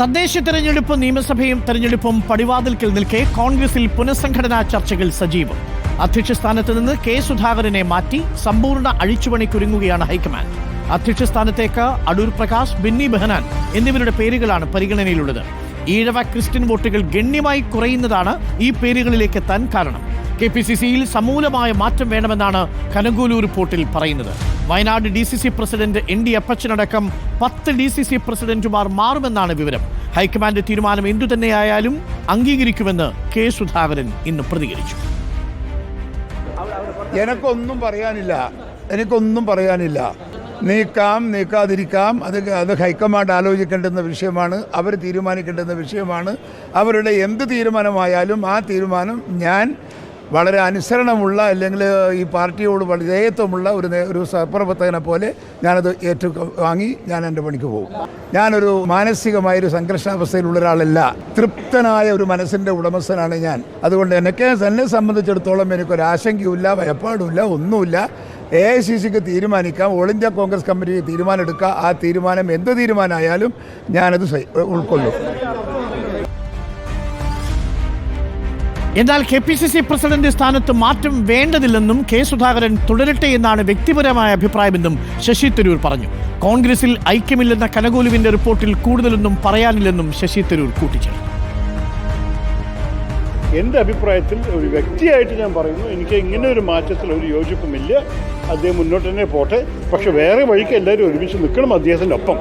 തദ്ദേശ തെരഞ്ഞെടുപ്പ് നിയമസഭയും തെരഞ്ഞെടുപ്പും പടിവാതിൽക്കൽ നിൽക്കെ കോൺഗ്രസിൽ പുനഃസംഘടനാ ചർച്ചകൾ സജീവം. അധ്യക്ഷ സ്ഥാനത്ത് നിന്ന് കെ സുധാകരനെ മാറ്റി സമ്പൂർണ അഴിച്ചുപണിക്കൊരുങ്ങുകയാണ് ഹൈക്കമാൻഡ്. അധ്യക്ഷ സ്ഥാനത്തേക്ക് അടൂർ പ്രകാശ് ബിന്നി ബെഹനാൻ എന്നിവരുടെ പേരുകളാണ് പരിഗണനയിലുള്ളത്. ഈഴവ ക്രിസ്ത്യൻ വോട്ടുകൾ ഗണ്യമായി കുറയുന്നതാണ് ഈ പേരുകളിലേക്ക് എത്താൻ കാരണം. കെ പി സി സിയിൽ സമൂലമായ മാറ്റം വേണമെന്നാണ് കനകൂലു റിപ്പോർട്ടിൽ പറയുന്നത്. Wayanad D C C president N D അപ്പച്ചനടക്കം പത്ത് ഡി സി സി പ്രസിഡന്റുമാർ മാറുമെന്നാണ് വിവരം. ഹൈക്കമാൻഡ് തീരുമാനം എന്തുതന്നെയായാലും അംഗീകരിക്കുമെന്ന് കെ സുധാകരൻ ഇന്ന് പ്രതികരിച്ചു. എനക്കൊന്നും പറയാനില്ല. എനിക്കൊന്നും പറയാനില്ല. നീക്കാം നീക്കാതിരിക്കാം. അത് അത് ഹൈക്കമാൻഡ് ആലോചിക്കേണ്ടുന്ന വിഷയമാണ്. അവർ തീരുമാനിക്കേണ്ടുന്ന വിഷയമാണ്. അവരുടെ എന്ത് തീരുമാനമായാലും ആ തീരുമാനം ഞാൻ വളരെ അനുസരണമുള്ള അല്ലെങ്കിൽ ഈ പാർട്ടിയോട് വിധേയത്വമുള്ള ഒരു ഒരു സഹപ്രവർത്തകനെ പോലെ ഞാനത് ഏറ്റു വാങ്ങി ഞാൻ എന്റെ പണിക്ക് പോകും. ഞാനൊരു മാനസികമായൊരു സംഘർഷാവസ്ഥയിലുള്ള ഒരാളല്ല. തൃപ്തനായ ഒരു മനസ്സിന്റെ ഉടമസ്ഥനാണ് ഞാൻ. അതുകൊണ്ട് എനിക്ക് എന്നെ സംബന്ധിച്ചിടത്തോളം എനിക്കൊരു ആശങ്കയുമില്ല ഭയപ്പാടുമില്ല ഒന്നുമില്ല. എ ഐ സി സിക്ക് തീരുമാനിക്കാം ഓൾ ഇന്ത്യ കോൺഗ്രസ് കമ്മിറ്റിക്ക് തീരുമാനം എടുക്കുക ആ തീരുമാനം എന്ത് തീരുമാനമായാലും ഞാനത് ഉൾക്കൊള്ളും. എന്നാൽ K P C C president സ്ഥാനത്ത് മാറ്റം വേണ്ടതില്ലെന്നും കെ സുധാകരൻ തുടരട്ടെ എന്നാണ് വ്യക്തിപരമായ അഭിപ്രായമെന്നും ശശി തരൂർ പറഞ്ഞു. കോൺഗ്രസിൽ ഐക്യമില്ലെന്ന കനകൂലുവിന്റെ റിപ്പോർട്ടിൽ കൂടുതലൊന്നും പറയാനില്ലെന്നും ശശി തരൂർ കൂട്ടിച്ചേർത്തു. എന്റെ അഭിപ്രായത്തിൽ ഒരു വ്യക്തിയായിട്ട് ഞാൻ പറയുന്നു. എനിക്ക് ഇങ്ങനെ ഒരു മാറ്റത്തിൽ ഒരു യോജിപ്പുമില്ല. അദ്ദേഹം മുന്നോട്ട് തന്നെ പോട്ടെ. പക്ഷെ വേറെ വഴിക്ക് എല്ലാവരും ഒരുമിച്ച് നിൽക്കണം അദ്ദേഹത്തിന്റെ ഒപ്പം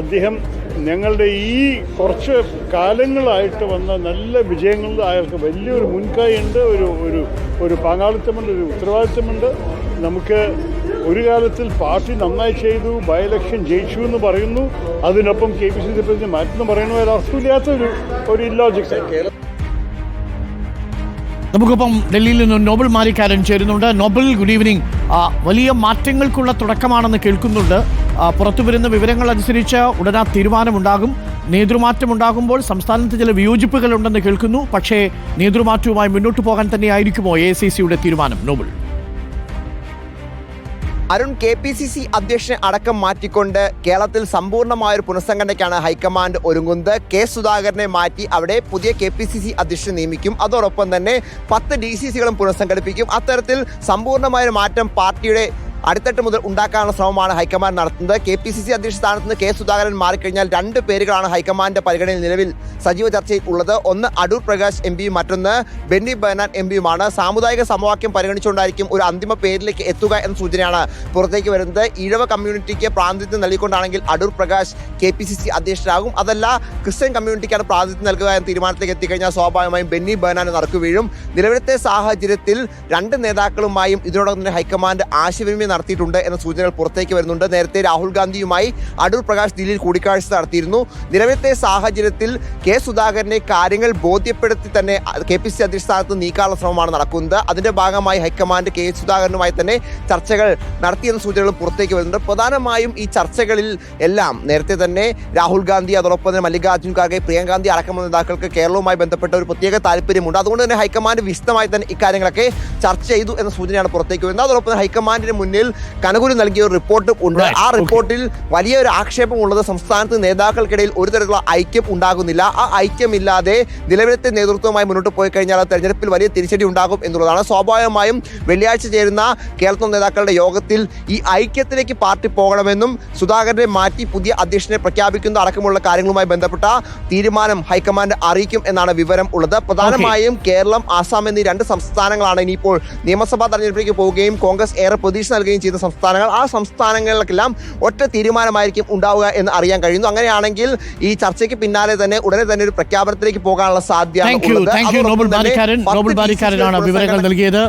അദ്ദേഹം ഞങ്ങളുടെ ഈ കുറച്ച് കാലങ്ങളായിട്ട് വന്ന നല്ല വിജയങ്ങളിൽ അയാൾക്ക് വലിയൊരു മുൻകൈയുണ്ട് ഒരു ഒരു ഒരു പങ്കാളിത്തമുണ്ട് ഒരു ഉത്തരവാദിത്തമുണ്ട്. നമുക്ക് ഒരു കാലത്തിൽ പാർട്ടി നന്നായി ചെയ്തു ബൈ ഇലക്ഷൻ ജയിച്ചു എന്ന് പറയുന്നു. അതിനൊപ്പം K P C C president മാറ്റെന്ന് പറയുന്നു. ഒരു അർത്ഥമില്ലാത്ത ഒരു ഇല്ലോജിക്സ് നമുക്കിപ്പം ഡൽഹിയിൽ നിന്ന് നോബൽ മാലിക്കാരൻ ചേരുന്നുണ്ട്. Noble good evening. വലിയ മാറ്റങ്ങൾക്കുള്ള തുടക്കമാണെന്ന് കേൾക്കുന്നുണ്ട്. പുറത്തു വരുന്ന വിവരങ്ങൾ അനുസരിച്ച് ഉടനെ തീരുമാനമുണ്ടാകും. നേതൃമാറ്റം ഉണ്ടാകുമ്പോൾ സംസ്ഥാനത്ത് ചില വിയോജിപ്പുകൾ ഉണ്ടെന്ന് കേൾക്കുന്നു. പക്ഷേ നേതൃമാറ്റവുമായി മുന്നോട്ട് പോകാൻ തന്നെയായിരിക്കുമോ എ സി സിയുടെ തീരുമാനം? Noble. Arun K P C C അധ്യക്ഷനെ അടക്കം മാറ്റിക്കൊണ്ട് കേരളത്തിൽ സമ്പൂർണമായ ഒരു പുനഃസംഘടനയ്ക്കാണ് ഹൈക്കമാൻഡ് ഒരുങ്ങുന്നത്. കെ സുധാകരനെ മാറ്റി അവിടെ പുതിയ കെ പി സി സി അധ്യക്ഷനെ നിയമിക്കും. അതോടൊപ്പം തന്നെ പത്ത് ഡി സി സികളും പുനഃസംഘടിപ്പിക്കും. അത്തരത്തിൽ സമ്പൂർണമായ ഒരു മാറ്റം പാർട്ടിയുടെ അടിത്തട്ട് മുതൽ ഉണ്ടാക്കാനുള്ള ശ്രമമാണ് ഹൈക്കമാൻഡ് നടത്തുന്നത്. കെ പി സി സി അധ്യക്ഷ സ്ഥാനത്ത് നിന്ന് കെ സുധാകരൻ മാറിക്കഴിഞ്ഞാൽ രണ്ട് പേരുകളാണ് ഹൈക്കമാൻഡിന്റെ പരിഗണനയിൽ നിലവിൽ സജീവ ചർച്ചയിൽ ഉള്ളത് ഒന്ന് അടൂർ പ്രകാശ് എം പിയും മറ്റൊന്ന് ബെന്നി ബനാൻ എം പിയുമാണ്. സാമുദായിക സമവാക്യം പരിഗണിച്ചുകൊണ്ടായിരിക്കും ഒരു അന്തിമ പേരിലേക്ക് എത്തുക എന്ന സൂചനയാണ് പുറത്തേക്ക് വരുന്നത്. ഈഴവ കമ്മ്യൂണിറ്റിക്ക് പ്രാതിനിധ്യം നൽകിക്കൊണ്ടാണെങ്കിൽ Adoor Prakash K P C C അധ്യക്ഷനാകും അതല്ല ക്രിസ്ത്യൻ കമ്മ്യൂണിറ്റിക്കാണ് പ്രാതിനിധ്യം നൽകുക എന്ന തീരുമാനത്തിലേക്ക് എത്തിക്കഴിഞ്ഞാൽ സ്വാഭാവികമായും ബെന്നി ബനാൻ നടക്കു വീഴും നിലവിലത്തെ സാഹചര്യത്തിൽ രണ്ട് നേതാക്കളുമായും ഇതിനോടൊപ്പം തന്നെ ഹൈക്കമാൻഡ് ആശയവിനിമയം നടത്തിയിട്ടുണ്ട് എന്ന സൂചനകൾ പുറത്തേക്ക് വരുന്നുണ്ട്. നേരത്തെ രാഹുൽ ഗാന്ധിയുമായി അടൂർ പ്രകാശ് ദില്ലിയിൽ കൂടിക്കാഴ്ച നടത്തിയിരുന്നു. നിലവിലത്തെ സാഹചര്യത്തിൽ കെ സുധാകരനെ കാര്യങ്ങൾ ബോധ്യപ്പെടുത്തി തന്നെ കെ പി സി അധ്യക്ഷ സ്ഥാനത്ത് നീക്കാനുള്ള ശ്രമമാണ് നടക്കുന്നത്. അതിന്റെ ഭാഗമായി ഹൈക്കമാൻഡ് കെ സുധാകരനുമായി തന്നെ ചർച്ചകൾ നടത്തിയെന്ന സൂചനകൾ പുറത്തേക്ക് വരുന്നുണ്ട്. പ്രധാനമായും ഈ ചർച്ചകളിൽ എല്ലാം നേരത്തെ തന്നെ രാഹുൽ ഗാന്ധി അതോടൊപ്പം തന്നെ മല്ലികാർജുൻ ഖാർഗെ പ്രിയങ്കാന്ധി അടക്കമുള്ള നേതാക്കൾക്ക് കേരളവുമായി ബന്ധപ്പെട്ട ഒരു പ്രത്യേക താല്പര്യമുണ്ട്. അതുകൊണ്ട് തന്നെ ഹൈക്കമാൻഡ് വിശദമായി തന്നെ ഇക്കാര്യങ്ങളൊക്കെ ചർച്ച ചെയ്തു എന്ന സൂചനയാണ് പുറത്തേക്ക് വരുന്നത്. അതോടൊപ്പം ഹൈക്കമാൻഡിന് മുന്നിൽ കനകൂലി നൽകിയ ഒരു റിപ്പോർട്ടും ഉണ്ട്. ആ ആ വലിയ റിപ്പോർട്ടിൽ വലിയൊരു ആക്ഷേപമുള്ളത് സംസ്ഥാനത്ത് നേതാക്കൾക്കിടയിൽ ഒരു തരത്തിലുള്ള ഐക്യം ഉണ്ടാകുന്നില്ല. ആ ഐക്യമില്ലാതെ നിലവിലത്തെ നേതൃത്വവുമായി മുന്നോട്ട് പോയി കഴിഞ്ഞാൽ ആ തെരഞ്ഞെടുപ്പിൽ വലിയ തിരിച്ചടി ഉണ്ടാകും എന്നുള്ളതാണ്. സ്വാഭാവികമായും വെള്ളിയാഴ്ച ചേരുന്ന കേരള നേതാക്കളുടെ യോഗത്തിൽ ഈ ഐക്യത്തിലേക്ക് പാർട്ടി പോകണമെന്നും സുധാകരനെ മാറ്റി പുതിയ അധ്യക്ഷനെ പ്രഖ്യാപിക്കുന്ന അടക്കമുള്ള കാര്യങ്ങളുമായി ബന്ധപ്പെട്ട തീരുമാനം ഹൈക്കമാൻഡ് അറിയിക്കും എന്നാണ് വിവരം ഉള്ളത്. പ്രധാനമായും കേരളം ആസാം എന്നീ രണ്ട് സംസ്ഥാനങ്ങളാണ് ഇനിയിപ്പോൾ നിയമസഭാ തെരഞ്ഞെടുപ്പിലേക്ക് പോവുകയും കോൺഗ്രസ് ഏറെ പ്രതീക്ഷ നൽകുകയും ചെയ്ത സംസ്ഥാനങ്ങൾ ആ സംസ്ഥാനങ്ങളിലെല്ലാം ഒറ്റ തീരുമാനമായിരിക്കും ഉണ്ടാവുക എന്ന് അറിയാൻ കഴിയുന്നു. അങ്ങനെയാണെങ്കിൽ ഈ ചർച്ചയ്ക്ക് പിന്നാലെ തന്നെ ഉടനെ തന്നെ ഒരു പ്രഖ്യാപനത്തിലേക്ക് പോകാനുള്ള സാധ്യത വിവരങ്ങൾ നൽകിയത്.